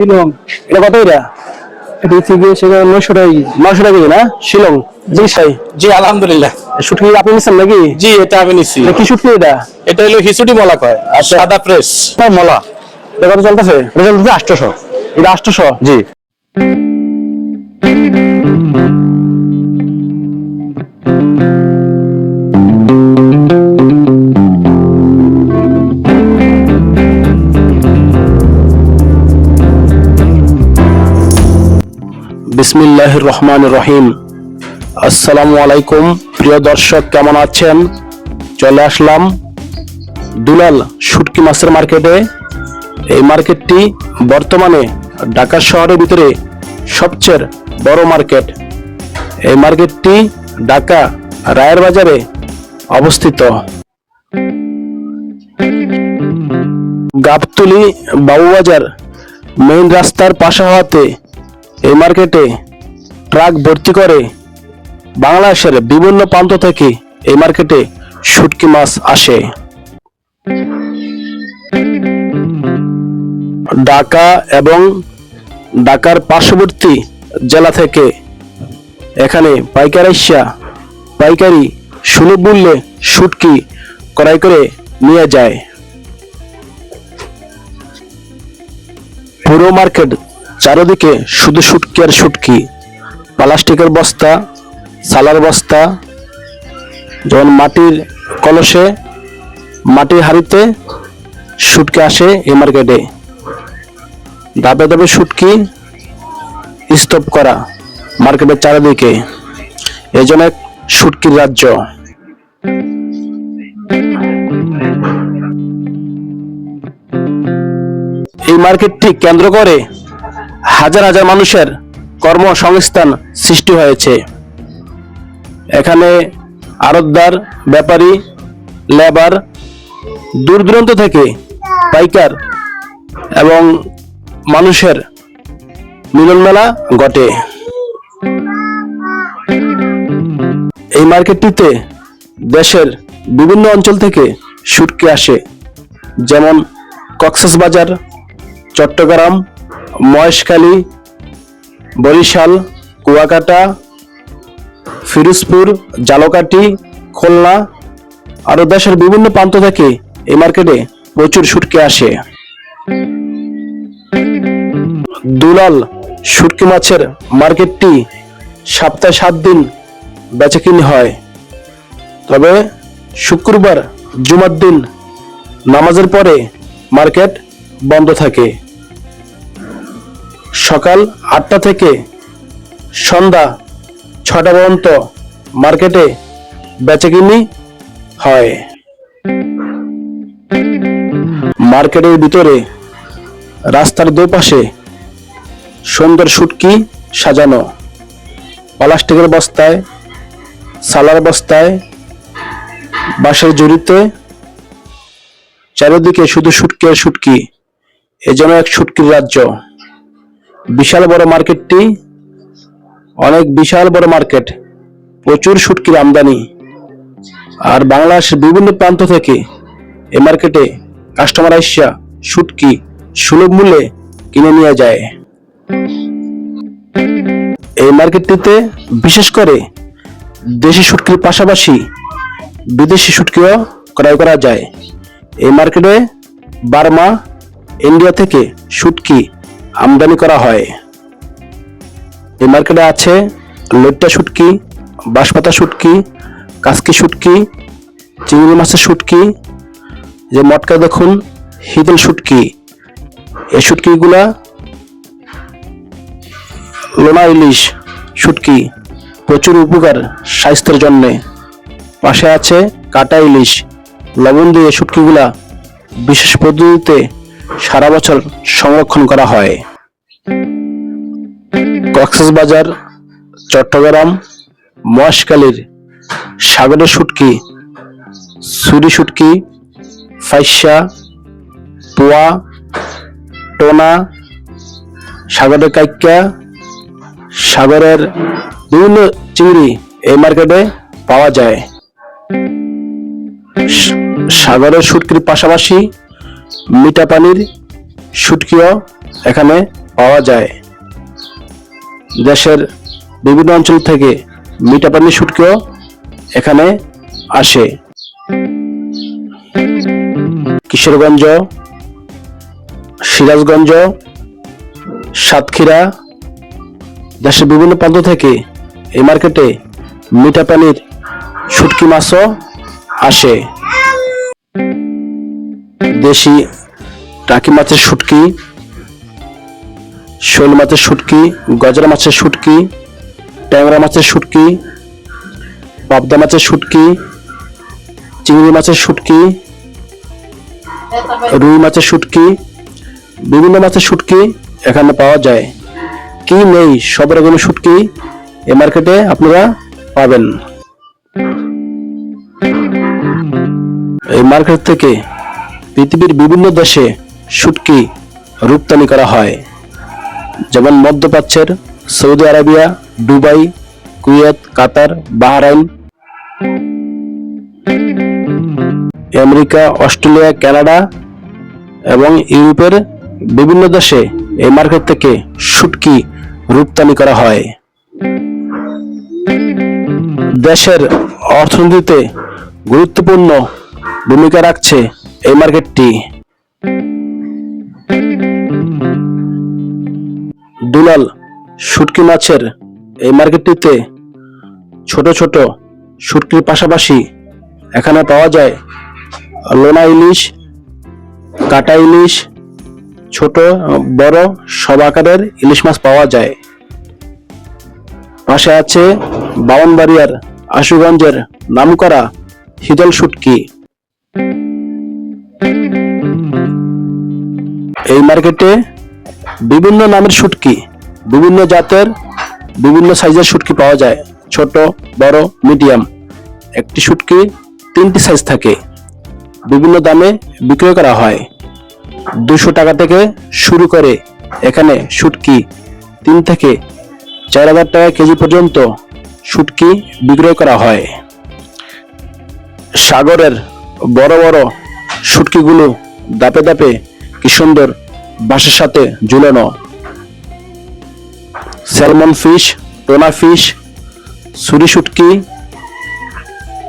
শিলং। এটা কত এটা এটা হচ্ছে গিয়ে সেখানে নয়শো টাকা কেজি। নশো টাকা কেজি না? শিলং। জি সাই জি আলহামদুলিল্লাহ। শুটকি আপনি নিচ্ছেন নাকি? জি এটা আমি নিচ্ছি কি শুটকি এটা? এটা হলো হিসুটি মলা কয় আর আচ্ছা। সাদা প্রেস হ্যাঁ মলা। এটা কত চলতেছে? এটা চলতেছে আটশোশো। এটা আটশোশো? জি। বিসমিল্লাহ রহমান রহিম আসসালামু আলাইকুম প্রিয় দর্শক, কেমন আছেন? চলে আসলাম দুলাল শুটকি মাছের মার্কেটে। এই মার্কেটটি বর্তমানে ঢাকা শহরের ভিতরে সবচেয়ে বড় মার্কেট। এই মার্কেটটি ঢাকা রায়ের বাজারে অবস্থিত। গাবতুলি বাবুবাজার মেইন রাস্তার পাশে হওয়াতে এই মার্কেটে ট্রাক ভর্তি করে বাংলাদেশের বিভিন্ন প্রান্ত থেকে এই মার্কেটে শুটকি মাছ আসে। ঢাকা এবং ঢাকার পার্শ্ববর্তী জেলা থেকে এখানে পাইকারি আসা পাইকারি সুলভ মূল্যে শুটকি ক্রয় করে নিয়ে যায়। পুরো মার্কেট চারিদিকে শুধু শুটকি আর শুটকি প্লাস্টিকের বস্তা, সালার বস্তা, যেমন মাটির কলসে মাটির হাড়িতে শুটকি আসে এই মার্কেটে। ধাপে ধাপে শুটকি স্তূপ করা মার্কেটের চারিদিকে। এই জন্য শুটকির রাজ্য। এই মার্কেটটি কেন্দ্র করে হাজার হাজার মানুষের কর্মসংস্থান সৃষ্টি হয়েছে। এখানে আড়তদার, ব্যাপারী, লেবার দূর দূরান্ত থেকে পাইকার এবং মানুষের মিলন মেলা ঘটে। এই মার্কেটটিতে দেশের বিভিন্ন অঞ্চল থেকে শুটকি আসে, যেমন কক্সবাজার, চট্টগ্রাম মহেশখালী, বরিশাল, কুয়াকাটা, ফিরোজপুর জালকাটি খুলনা আরও দেশের বিভিন্ন প্রান্ত থেকে এই মার্কেটে প্রচুর শুটকি আসে। দুলাল শুটকি মাছের মার্কেটটি সপ্তাহে সাত দিন বেচাকিনি হয়। তবে শুক্রবার, জুমার দিন নামাজের পরে মার্কেট বন্ধ থাকে। সকাল আটটা থেকে সন্ধ্যা ছটা পর্যন্ত মার্কেটে বেচাকিনি হয়। মার্কেটের ভিতরে রাস্তার দুপাশে সুন্দর শুটকি সাজানো। প্লাস্টিকের বস্তায়, সালার বস্তায়, বাঁশের জুড়িতে চারিদিকে শুধু শুটকি আর শুটকি এজন্য এক শুটকির রাজ্য। বিশাল বড় মার্কেটটি, অনেক বিশাল বড় মার্কেট, প্রচুর শুটকির আমদানি। আর বাংলাদেশের বিভিন্ন প্রান্ত থেকে এই মার্কেটে কাস্টমার আইসা শুটকি সুলভ মূল্যে কিনে নিয়ে যায়। এই মার্কেটটিতে বিশেষ করে দেশি শুটকির পাশাপাশি বিদেশি শুটকিও ক্রয় করা যায়। এই মার্কেটে বার্মা, ইন্ডিয়া থেকে শুটকি আমদানি করা হয়। এই মার্কেটে আছে লইট্টা শুটকি, বাঁশপাতা শুটকি, কাসকি শুটকি, চিংড়ি মাছের শুটকি, যে মটকা দেখুন হিদল শুটকি। এই শুটকিগুলা লোনা ইলিশ শুটকি, প্রচুর উপকার স্বাস্থ্যের জন্য। পাশে আছে কাটা ইলিশ, লবণ দিয়ে শুটকিগুলা বিশেষ পদ্ধতিতে সারা বছর সংরক্ষণ করা হয়। কক্সবাজার, চট্টগ্রাম, মহেশখালীর সাগরের শুটকি, সুরি শুটকি, ফাইসা, পোয়া, টোনা সাগরের কাইকা সাগরের বিভিন্ন চিংড়ি এই মার্কেটে পাওয়া যায়। সাগরের শুটকির পাশাপাশি মিঠা পানির শুটকিও এখানে পাওয়া যায়। দেশের বিভিন্ন অঞ্চল থেকে মিঠা পানির শুটকিও এখানে আসে। কিশোরগঞ্জ, সিরাজগঞ্জ, সাতক্ষীরা দেশের বিভিন্ন প্রান্ত থেকে এই মার্কেটে মিঠা পানির শুটকি মাছও আসে। দেশি টাকি মাছের শুটকি, শৈল মাছের শুটকি, গজরা মাছের শুটকি, ট্যাংরা মাছের শুটকি, পাবদা মাছের শুটকি, চিংড়ি মাছের শুটকি, রুই মাছের শুটকি, বিভিন্ন মাছের শুটকি এখানে পাওয়া যায়। কি নেই সব রকমের শুটকি এ মার্কেটে আপনারা পাবেন। এই মার্কেট থেকে পৃথিবীর বিভিন্ন দেশে শুটকি রপ্তানি করা হয়। যেমন মধ্যপ্রাচ্যের Saudi Arabia, Dubai, Kuwait, Qatar, Bahrain. America, Australia, Canada এবং ইউরোপের বিভিন্ন দেশে এই মার্কেট থেকে শুটকি রপ্তানি করা হয়। দেশের অর্থনীতিতে গুরুত্বপূর্ণ ভূমিকা রাখছে এই মার্কেটটি দুলাল শুটকি মাছের এই মার্কেটটিতে ছোট ছোট শুটকির পাশাপাশি এখানে পাওয়া যায় লোনা ইলিশ, কাটা ইলিশ, ছোট, বড় সব আকারের ইলিশ মাছ পাওয়া যায়। পাশে আছে বাউনবাড়িয়ার আশুগঞ্জের নামকরা শীতল শুটকি। এই মার্কেটে বিভিন্ন নামের শুটকি, বিভিন্ন জাতের, বিভিন্ন সাইজের শুটকি পাওয়া যায়, ছোট, বড় মিডিয়াম একটি শুটকি তিনটি সাইজ থাকে। বিভিন্ন দামে বিক্রয় করা হয়। দুশো টাকা থেকে শুরু করে এখানে শুটকি তিন থেকে চার হাজার টাকা কেজি পর্যন্ত শুটকি বিক্রয় করা হয়। সাগরের বড় বড় শুটকিগুলো দাপে দাপে কি সুন্দর বাঁশের সাথে ঝুলানো। স্যালমন ফিশ, টোনা ফিশ সুরি শুটকি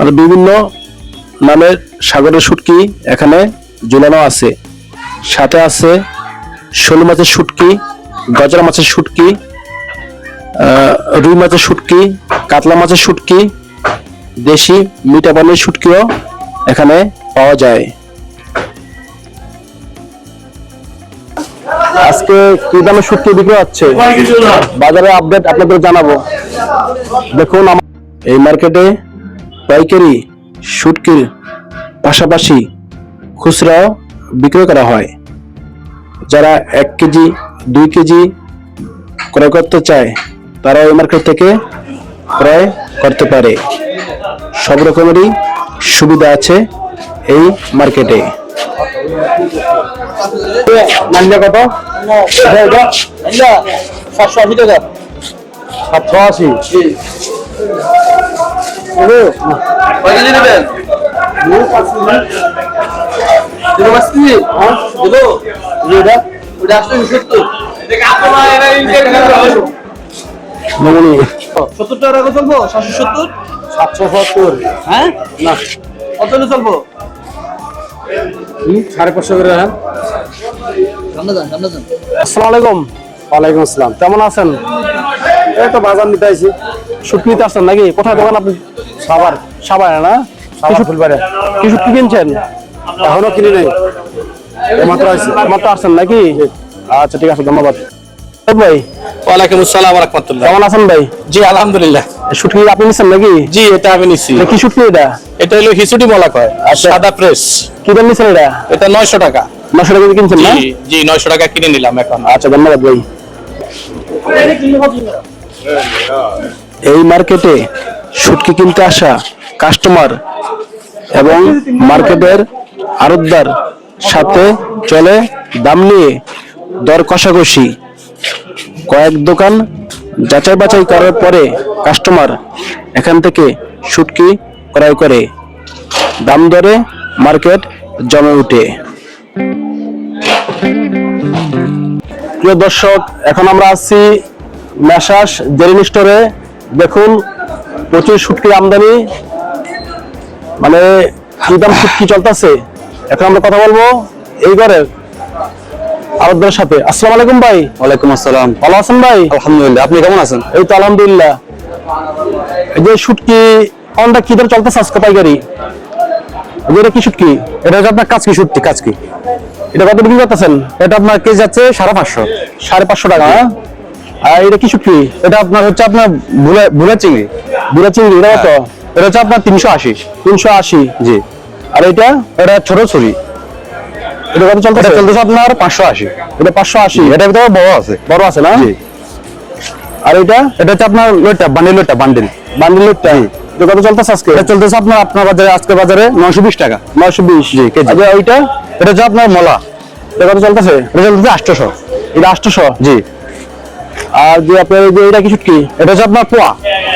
আর বিভিন্ন নামের সাগরের শুটকি এখানে ঝুলানো আছে। সাথে আছে শোল মাছের শুটকি গজরা মাছের শুটকি রুই মাছের শুটকি কাতলা মাছের শুটকি দেশি মিঠা পানির শুটকিও এখানে পাওয়া যায়। আজকে কি দামে শুটকি বিক্রি হচ্ছে? বাজারে আপডেট আপনাদের জানাব। দেখুন এই মার্কেটে পাইকারি শুটকির পাশাপাশি খুচরাও বিক্রয় করা হয়। যারা এক কেজি, দুই কেজি ক্রয় করতে চায় তারা এই মার্কেট থেকে ক্রয় করতে পারে। সব রকমেরই সুবিধা আছে এই মার্কেটে নান্যা কত? সাতশো আশি টাকা। সাতশো আশি সত্তর। টাকা চলবো? সাতশো সত্তর? সাতশো সত্তর। হ্যাঁ? না। কত চলবো? সাড়ে পাঁচশো করে রাখেন। আসসালামু আলাইকুম। ওয়ালাইকুম আসসালাম। কেমন আছেন? এই তো বাজার নিতে আইছি। শুটকি নিতে আসছেন নাকি? কোথায় দোকান আপনি? সাবার সাবায় না? কিছু ফুলবারে কি শুটকি কিনছেন? এখনও কিনি নাই। মাত্র আসছেন নাকি? আচ্ছা ঠিক আছে ধন্যবাদ। ভাই। ওয়ালাইকুম আসসালাম রহমতুল্লাহ। কেমন আছেন ভাই? জি আলহামদুলিল্লাহ। এই শুটকি আপনি নাকি? জি এটা আমি এটা কি শুটকি এটা? এটা হলো হিসুটি মলা কয় আর সাদা প্রেস কি দাম নিচ্ছেন এটা? এটা নয়শো টাকা। নশো টাকা কিনছেন না? জি জি নয়শো টাকা কিনে নিলাম এখন। আচ্ছা ধন্যবাদ ভাই। এই মার্কেটে শুটকি কিনতে আসা কাস্টমার এবং মার্কেটের আড়তদার সাথে চলে দাম নিয়ে দর কষাকষি। কয়েক দোকান যাচাই বাছাই করার পরে কাস্টমার এখান থেকে শুটকি ক্রয় করে। দাম দরে মার্কেট জমে ওঠে। প্রিয় দর্শক, এখন আমরা আছি মেশাস জেরিন স্টোরে দেখুন, প্রচুর শুটকি আমদানি। মানে কি দাম শুটকি চলতেছে? এখন আমরা কথা বলব এই ঘরের আরবদের সাথে। আসসালামু আলাইকুম ভাই। ওয়ালাইকুম আসসালাম। ভালো আছেন ভাই? আলহামদুলিল্লাহ। আপনি কেমন আছেন? এই তো আলহামদুলিল্লাহ। এই যে শুটকি কোনটা কি দাম চলতেছে আজকে পাইকারি? এটা কি শুটকি? এটা হচ্ছে আপনার কাজকি সত্যি কাজকি এটা কত বিক্রি করতেছেন? এটা আপনার কেজি যাচ্ছে সাড়ে পাঁচশো। সাড়ে পাঁচশো টাকা। হ্যাঁ? আর এটা কি শুটকি? এটা আপনার হচ্ছে আপনার ভুলে ভুলে চিংড়ি। বুড়া চিংড়ি এটা কত? এটা হচ্ছে আপনার তিনশো আশি। তিনশো আশি। জি। আর এটা? এটা ছোট ছুরি। এটা কত এটা চলতেছে চলতেছে আপনার পাঁচশো আশি। এটা পাঁচশো আশি। এটার ভিতরে বড় আছে। বড় আছে না? জি। আর এটা? এটা হচ্ছে আপনার বান্ডিল বান্ডিল। বান্ডিলেরটা এটা কত চলতেছে আজকে? এটা চলতেছে আপনার আপনার বাজারে আজকে বাজারে নশো বিশ টাকা। নয়শো বিশ। জি, কেজি। আর ওইটা এটা হচ্ছে আপনার মলা। এটা কত চলতেছে? এটা চলতেছে আটশোশো। এটা আটশোশো? জি। আর যে আপনার যে এটা কি এটা হচ্ছে আপনার পোয়া।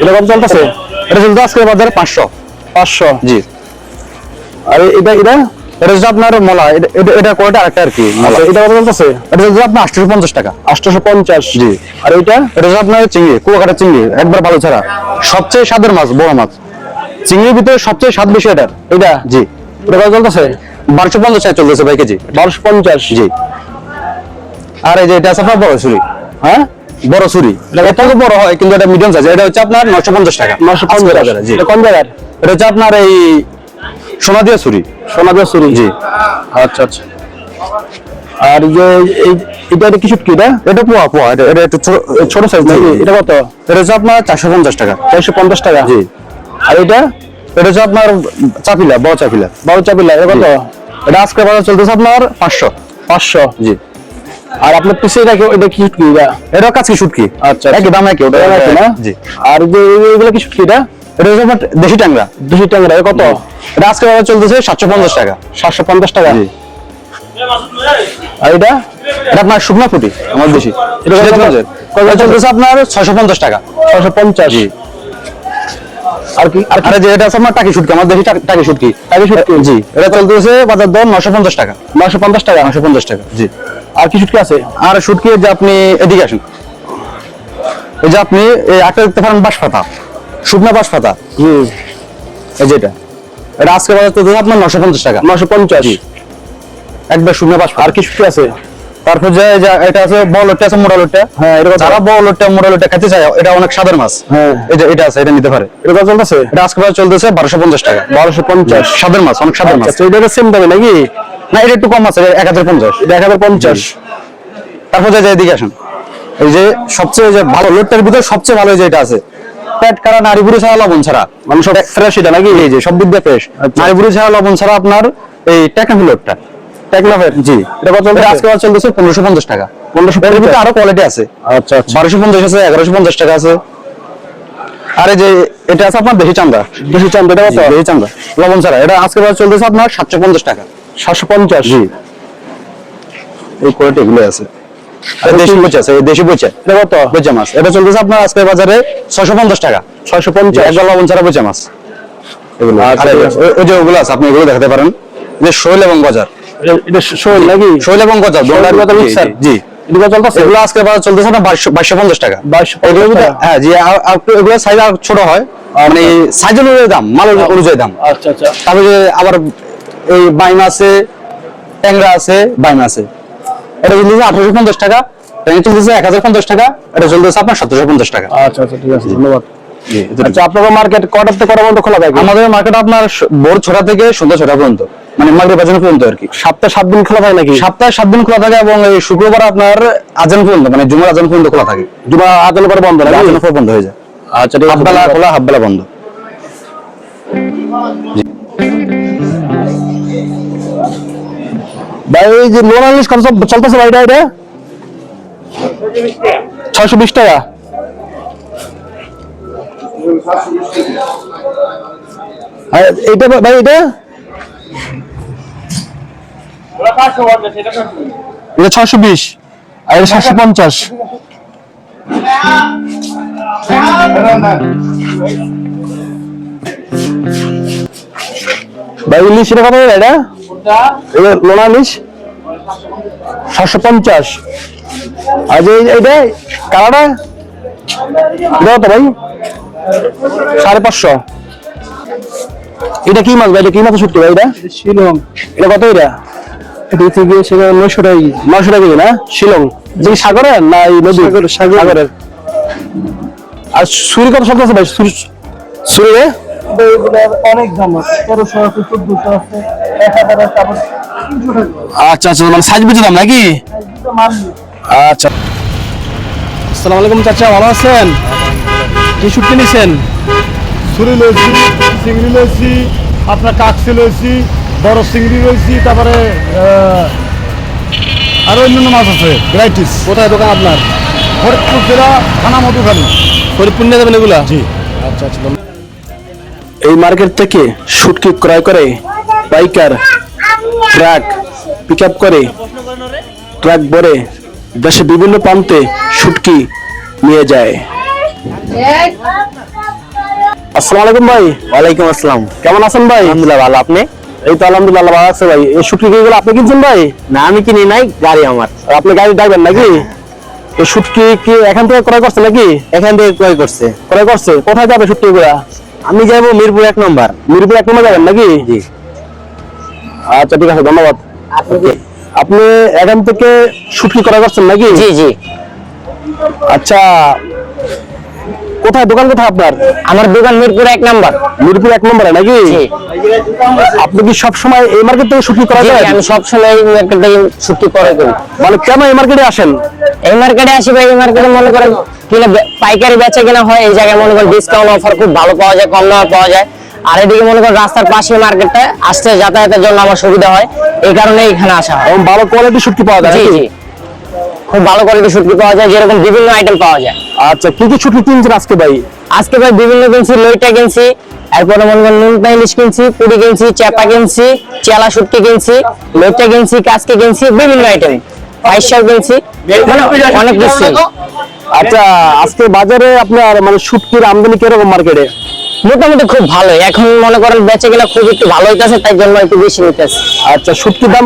এটা কত চলতেছে? এটা চলতে আজকে বাজারে পাঁচশো। পাঁচশো। জি। আর এটা এটা? এটা আপনার মলা এটা- এটা- এটা আরেকটা আর কি মলা। আচ্ছা, এটা কত চলতেছে এটা চলতেছে আপনার আটশোশো পঞ্চাশ টাকা। আটশোশো পঞ্চাশ জি। আর এটা? হচ্ছে আপনার চিংড়ি কুয়াকাটা চিংড়ি একবার ভালো ছাড়া। সবচেয়ে স্বাদের মাছ বড় মাছ। চিংড়ির ভিতরে সবচেয়ে স্বাদ বেশি এটার। এটা? জি। এটা কত চলতেছে বারোশো পঞ্চাশ টাকা চলতেছে ভাই কেজি। বারোশো পঞ্চাশ জি। আর এই যে এটা আছে আপনার বড় ছুরি? হ্যাঁ? বড় ছুরি। এটা থেকে বড় হয় কিন্তু এটা মিডিয়াম সাইজ এটা হচ্ছে আপনার নশো পঞ্চাশ টাকা। নশো পঞ্চাশ বাজারে, জি। এটা কোন জায়গার? এটা হচ্ছে আপনার এই সোনা দিয়ে ছুরি? সোনা দিয়ে জি। আচ্ছা আচ্ছা। আর যে এটা এটা কি শুটকি এটা? এটা পোয়া পোয়া। এটা এটা একটু ছোট সাইজ নাকি? এটা কত? এটা হচ্ছে আপনার চারশো পঞ্চাশ টাকা। চারশো পঞ্চাশ টাকা? জি। আর এটা? এটা হচ্ছে আপনার চাপিলা বড় চাপিলা। বারো চাপিলা এটা কত? এটা আজকে বাজার চলতেছে আপনার পাঁচশো। পাঁচশো? জি। আর আপনার পিছিয়ে এটা কি- এটা কি? শুটকি এটা এটা কাছে শুটকি আচ্ছা, একই দাম একই ওটা একই না? জি। আর যে এগুলো কি শুটকি এটা? এটা হচ্ছে দেশি ট্যাংরা। দুশো টাকা কত? এটা আজকে বাজার চলতেছে সাতশো পঞ্চাশ টাকা। সাতশো পঞ্চাশ টাকা? আর এটা? এটা আপনার শুকনো ফুটি আমার দেশি। এটা কত? সিরাজগঞ্জের। এটা চলতেছে আপনার ছয়শো পঞ্চাশ টাকা। ছশো পঞ্চাশ। আর কি? আর আছে টাকি শুটকি আমার দেশি টাকি- টাকি শুটকি। টাকি শুটকি? জি। এটা চলতেছে বাজার দর নশো পঞ্চাশ টাকা। নশো পঞ্চাশ টাকা? নশো পঞ্চাশ টাকা জি। আর কি শুটকি আছে? আর শুটকি যে আপনি এদিকে আসুন। এই যে আপনি এই একটা দেখতে পারেন বাঁশ পাতা শুকনা বাঁশ পাতা? এই যেটা এটা। আজকে বাজার চলতেছে আপনার নশো পঞ্চাশ টাকা। নশো পঞ্চাশ। একবার শুকনা বাঁশ আর কি শুটকি আছে? তারপর যে এটা আছে বড় লোটটা আছে মোটা লোটটা। হ্যাঁ, এটা? যারা বড় লোটটা মোটা লোটটা খেতে চায় এটা অনেক মাছ। হ্যাঁ। যে এটা আছে এটা নিতে পারে। এটা কত চলতেছে? এটা আজকে বাজার চলতেছে বারোশো পঞ্চাশ টাকা। বারোশো পঞ্চাশ। মাছ অনেক স্বাদের মাছ। আচ্ছা এটা সেম দামে নাকি? না এটা একটু কম আছে এক হাজার পঞ্চাশ। এটা এক হাজার পঞ্চাশ। তারপর যে এদিকে আসুন। এই যে সবচেয়ে যে ভালো লোটটার ভিতরে সবচেয়ে ভালো যে এটা আছে পেট কারা নারী ছাড়া লবণ ছাড়া? মানুষ ফ্রেশ এটা নাকি? এই যে সব দিক দিয়ে ফ্রেশ নারী বুড়ি ছাড়া লবণ ছাড়া আপনার এই টেকনাফের জি। এটা কত আজকে বাজার চলতেছে? পনেরোশো পঞ্চাশ টাকা। পনেরোশো এর ভিতরে আরও কোয়ালিটি আছে। আচ্ছা আচ্ছা। বারোশো পঞ্চাশ আছে এগারোশো পঞ্চাশ টাকা আছে। আর যে এটা আছে আপনার দেশি চান্দা দেশি চান্দ এটা কত? দেশি চান্দা লবণ ছাড়া। এটা আজকে বাজার চলতেছে আপনার? সাতশো পঞ্চাশ টাকা। সাতশো পঞ্চাশ? জি। এই কোয়ালিটি এগুলো আছে। দেশি বইচা আছে দেশি বইচা এটা কত? বইচা মাছ। এটা চলতেছে আপনার আজকে বাজারে ছয়শো পঞ্চাশ টাকা। ছয়শো পঞ্চাশ? একবার লবণ ছাড়া বইচা মাছ। এগুলো আচ্ছা, আর এই- ঠিক আছে। ওই- ওই যে ওগুলো আছে আপনি এগুলো দেখাতে পারেন। যে শৈল এবং গজার। এটা- এটা নাকি? শৈল এবং গজার শৈল এবং গজার জি, mixer? জি এটা কত চলতেছে? এগুলো আজকে বাজার চলতেছে আপনার বাইশশো বাইশশো পঞ্চাশ টাকা। বাইশশো এগুলো হ্যাঁ জি এগুলো সাইজ আর ছোট হয়। মানে সাইজ অনুযায়ী দাম মাল অনুযায়ী দাম। আচ্ছা আচ্ছা। তারপরে আবার এই বাইমা আছে ট্যাংরা আছে বাইমা আছে। এটা চলতেছে আঠারোশো পঞ্চাশ টাকা ট্যাংরা চলতেছে এক হাজার পঞ্চাশ টাকা এটা চলতেছে আপনার সতেরোশো পঞ্চাশ টাকা। আচ্ছা আচ্ছা ঠিক আছে ধন্যবাদ। আচ্ছা আপনার মার্কেট কটার থেকে কটা পর্যন্ত খোলা থাকে আমাদের মার্কেট আপনার ভোর ছটা থেকে সন্ধ্যা ছটা পর্যন্ত মানে মাগরিব বাজানো পর্যন্ত আর কি। সপ্তাহে সাত দিন খোলা থাকে নাকি? সপ্তাহে সাত দিন খোলা থাকে এবং এই শুক্রবার আপনার আজান পর্যন্ত মানে জুমার আজান পর্যন্ত খোলা থাকে। জুমা আদান করে বন্ধ আজানের পর বন্ধ হয়ে যায়। আচ্ছা ঠিক হাফ আছে বেলা খোলা হাফ বন্ধ। ভাই, এই যে লোন আনলিশ কত চল- চলতেছে ভাই, এটা এটা? ছয়শো বিশ টাকা। এইটা ভাই, এটা? এটা ছয়শো বিশ, আর এটা সাতশো পঞ্চাশ। ভাই ইলিশ এটা কত এটা? এটা লোনা ইলিশ? সাতশো পঞ্চাশ। আর যে কালারটা? দাও তো ভাই? সাড়ে পাঁচশো। এটা কি মাছ ভাই? এটা কি মাছ শুটকি ভাই এটা? শিলং। এটা কত এটা? এটা হচ্ছে গিয়ে সেখানে নয়শো টাকা কেজি। নয়শো টাকা কেজি না? শিলং। যে সাগরের না এই নদী সাগরের। আর সুরি কত শব্দ আছে ভাই? সুরি সুরি রে অনেক দাম আছে। তেরোশো আছে চোদ্দশো আছে এক হাজার আছে আবার তিনশো টাকা। আচ্ছা আচ্ছা মানে সাইজ বুঝে দাম নাকি? আচ্ছা। আসসালামু আলাইকুম চাচা ভালো আছেন? কি শুটকি নিছেন? ছুরি লইছি চিংড়ি লইছি আপনার কাকসি লইছি বড় চিংড়ি লইছি তারপরে আহ, আরও অন্যান্য মাছ আছে ভ্যারাইটিস কোথায় দোকান আপনার? ফরিদপুর জেলা থানা মধুখালী। ফরিদপুর নিয়ে যাবেন এগুলা? জি। আচ্ছা আচ্ছা এই মার্কেট থেকে শুটকি ক্রয় করে পাইকার ট্রাক পিক আপ করে ট্রাক ভরে দেশে বিভিন্ন প্রান্তে শুটকি নিয়ে যায়। আসসালামু আলাইকুম ভাই। ওয়ালাইকুম আসসালাম। কেমন আছেন ভাই? আলহামদুলিল্লাহ ভালো। আপনি? এই তো আলহামদুলিল্লাহ ভালো আছে ভাই। এই শুটকি গুলো আপনি কিনছেন ভাই? না আমি কিনি নাই গাড়ি আমার। আর আপনি গাড়ি ড্রাইভার নাকি? এই শুটকি কি এখান থেকে ক্রয় করছে নাকি? এখান থেকে ক্রয় করছে। ক্রয় করছে? কোথায় যাবে শুটকি গুলা আমি যাব মিরপুর এক নম্বর। মিরপুর এক নম্বর যাবেন নাকি? জি। আচ্ছা ঠিক আছে ধন্যবাদ। আপনি এখান থেকে শুটকি করা করছেন নাকি? জি জি। আচ্ছা কোথায় দোকান কোথায় আপনার? আমার দোকান মিরপুর এক নম্বর। মিরপুর এক নম্বরে নাকি? আপনি কি সব সময় এই মার্কেট থেকে শুটকি করা যায় আমি সবসময় এই মার্কেট থেকে ছুটি করে করি। মানে কেন এই মার্কেটে আসেন? এই মার্কেটে আসি ভাই এই মার্কেটে মনে করেন কিনা পাইকারি বেচা কিনা হয় এই জায়গায় মনে করেন ডিসকাউন্ট অফার খুব ভালো পাওয়া যায় কম দামে পাওয়া যায়। আর এদিকে মনে করেন রাস্তার পাশে মার্কেটটা আসতে যাতায়াতের জন্য আমার সুবিধা হয়। এই কারণে এখানে আসা হয়। ভালো কোয়ালিটি শুটকি পাওয়া যায় জি জি। খুব ভালো কোয়ালিটির শুটকি পাওয়া যায় যেরকম বিভিন্ন আইটেম পাওয়া যায়। আচ্ছা কি কি শুটকি কিনছেন আজকে ভাই? আজকে ভাই বিভিন্ন কিনছি লইটা কিনছি এরপরে মনে করেন নুনটা ইলিশ কিনছি পুরি কিনছি চেপা কিনছি চেলা শুটকি কিনছি লইটা কিনছি কাজকে কিনছি বিভিন্ন আইটেম পাইসাও কিনছি মানে অনেক কিছু। আচ্ছা আজকে বাজারে আপনার মানে শুটকির আমদানি কীরকম মার্কেটে? মোটামুটি খুব ভালো এখন মনে করেন বেঁচে গেলে খুব একটু ভালো হইতেছে তাই জন্য একটু বেশি নিতেছে। আচ্ছা শুটকির দাম